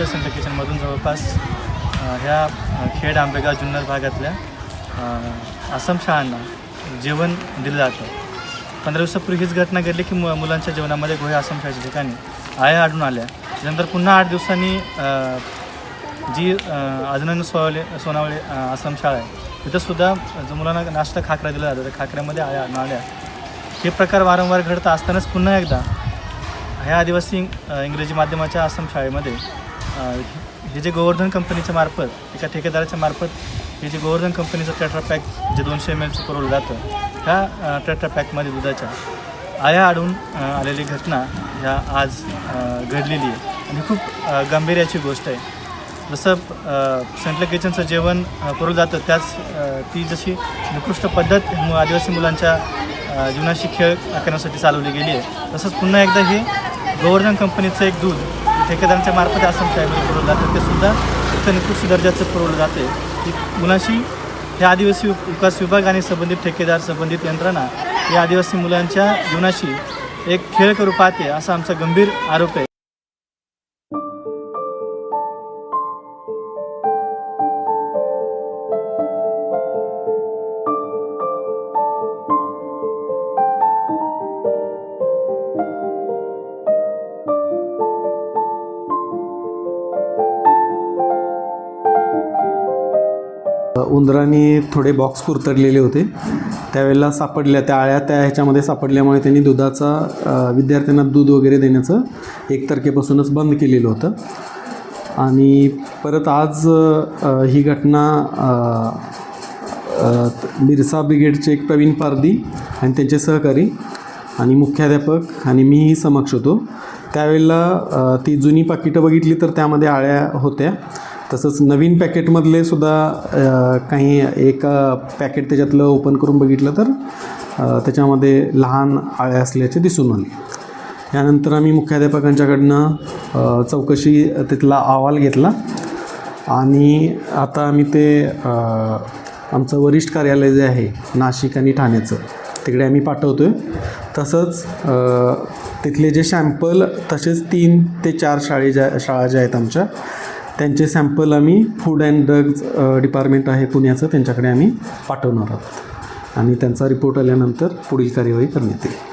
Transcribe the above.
आमच्या सेंटर किचनमधून जवळपास ह्या खेड आंबेगाव जुन्नर भागातल्या आसाम शाळांना जेवण दिलं जातं. पंधरा दिवसापूर्वी हीच घटना घडली की मु मुलांच्या जेवणामध्ये गोहे आसाम शाळेच्या ठिकाणी आया आढळून आल्या. त्यानंतर पुन्हा आठ दिवसांनी जी अजनन सोनावले सोनावळे आसम शाळा आहे तिथंसुद्धा जो मुलांना नाश्ता खाकरा दिला जातो त्या खाकऱ्यामध्ये आया नाल्या हे प्रकार वारंवार घडत असतानाच पुन्हा एकदा ह्या आदिवासी इंग्रजी माध्यमाच्या आसम शाळेमध्ये हे जे गोवर्धन कंपनीच्या मार्फत एका ठेकेदाराच्या मार्फत हे जे गोवर्धन कंपनीचं टॅट्रापॅक जे दोनशे एम एलचं पुरवलं जातं ह्या टेट्रा पॅकमध्ये दुधाच्या आया आडून आलेली घटना ह्या आज घडलेली आहे. आणि खूप गांभीर्याची गोष्ट आहे. जसं सेंट्रल किचनचं जेवण करू पुरवलं जातं त्याच ती जशी निकृष्ट पद्धत आदिवासी मुलांच्या जीवनाशी खेळ करण्यासाठी चालवली गेली आहे. तसंच पुन्हा एकदा हे गोवर्धन कंपनीचं एक दूध ठेकेदारांच्या मार्फत आसाम शाळेमध्ये पुरवलं जातं. ते सुद्धा निकृष्ट दर्जाचं पुरवलं जाते की मुलांशी हे आदिवासी विकास विभाग आणि संबंधित ठेकेदार संबंधित यंत्रणा या आदिवासी मुलांच्या जीवनाशी एक खेळ करू पाहते असा आमचा गंभीर आरोप आहे. उंदराने थोडे बॉक्स कुरतडलेले होते. त्यावेळेला सापडल्या त्या आळ्या त्या ह्याच्यामध्ये सापडल्यामुळे त्यांनी दुधाचा विद्यार्थ्यांना दूध वगैरे देण्याचं एक तारखेपासूनच बंद केलेलं होतं. आणि परत आज ही घटना बिरसा ब्रिगेडचे एक प्रवीण पारदी आणि त्यांचे सहकारी आणि मुख्याध्यापक आणि मीही समक्ष होतो. त्यावेळेला ती जुनी पाकिटं बघितली तर त्यामध्ये आळ्या होत्या. तसंच नवीन पॅकेटमधले सुद्धा काही एक पॅकेट त्याच्यातलं ओपन करून बघितलं तर त्याच्यामध्ये लहान आळ्या असल्याचे दिसून आले. यानंतर आम्ही मुख्याध्यापकांच्याकडनं चौकशी तिथला अहवाल घेतला आणि आता आम्ही ते आमचं वरिष्ठ कार्यालय जे आहे नाशिक आणि ठाण्याचं तिकडे आम्ही पाठवतो आहे तसंच तिथले जे शॅम्पल तसेच तीन ते चार शाळे ज्या शाळा ज्या आहेत आमच्या त्यांचे सॅम्पल आम्ही फूड अँड ड्रग्ज डिपार्टमेंट आहे पुण्याचं त्यांच्याकडे आम्ही पाठवणार आहोत. आणि त्यांचा रिपोर्ट आल्यानंतर पुढील कार्यवाही करण्यात येईल.